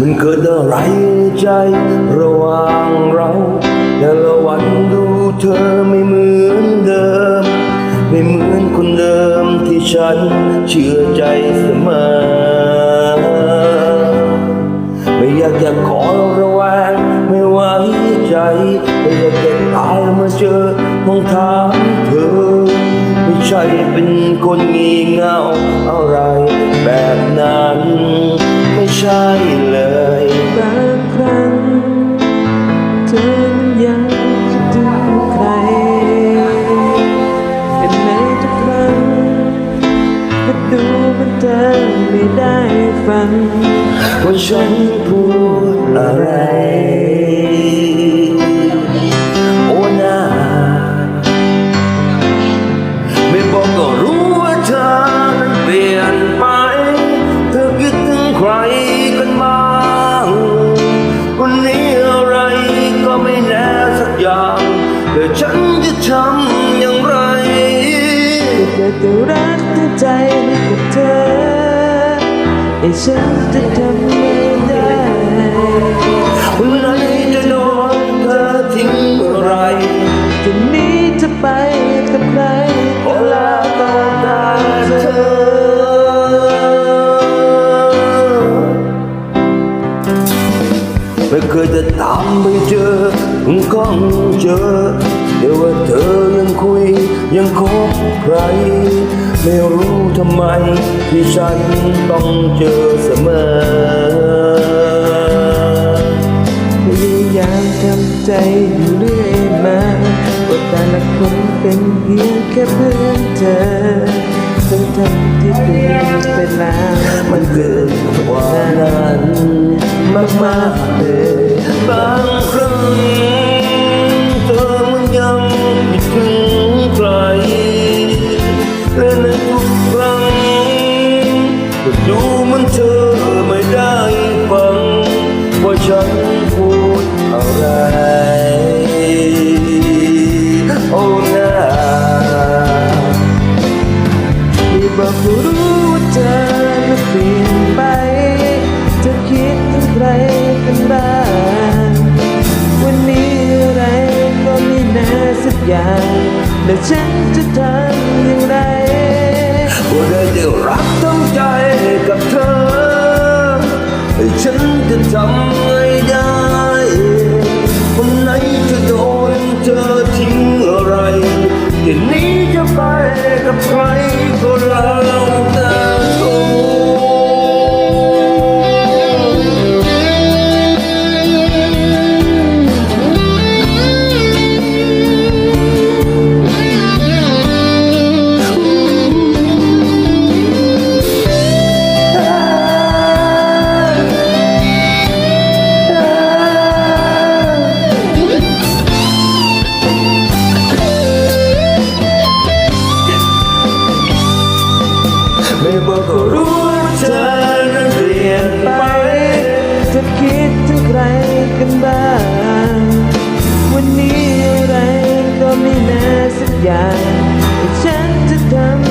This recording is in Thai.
มันเกิดอะไรใจ ระหว่างเราแต่ละวันดูเธอไม่เหมือนเดิม ไม่เหมือนคนเดิมที่ฉันเชื่อใจเสมอ ไม่อยากจะขอระแวงไม่ไว้ใจ ไม่อยากจะตายเมื่อเจอมองถามเธอ ไม่ใช่เป็นคนงี่เง่าอะไรแบบนั้น ไม่ใช่ ฟังว่าฉันพูดอะไรโอ้นาไม่บอกก็รู้ว่าเธอนั้นเปลี่ยนไป เธอคิดถึงใครกันบ้างวันนี้อะไรก็ไม่แน่สักอย่างแต่ฉันจะทำอย่างไรแต่แต่รักทั้งใจให้กับเธอ ไอ้ฉันจะทำไม่ได้วันไหนจะโดนเธอทิ้งเมื่อไรจะหนี้จะไปกับใครโอลาต้องการเธอไม่เคยจะตามไปเจอก็เจอ เดี๋ยวว่าเธอยังคุยยังคบใคร ไม่รู้ทำไมที่ฉันต้องเจอเสมอพยายามทำใจอยู่เรื่อยมาว่าแต่ละคนเป็นเพียงแค่เพื่อนเธอทั้งทั้งที่เป็นเวลามันเกินกว่านั้นมากมากๆเลยบางครั้ง นเธอไม่ได้ฟัง ว่าฉันพูดอะไร โอ้นาที่บอกก็รู้ว่าเธอน่ะเปลี่ยนไป เธอคิดถึงใครกันบ้างวันนี้อะไรก็ไม่แน่สักอย่าง แล้วฉันจะทำย่างไร ไม่บอกก็รู้ว่าเธอนั้นเปลี่ยนไปเธอคิดถึงใครกันบ้าง วันนี้อะไรก็ไม่แน่สักอย่างแต่ฉันจะทำ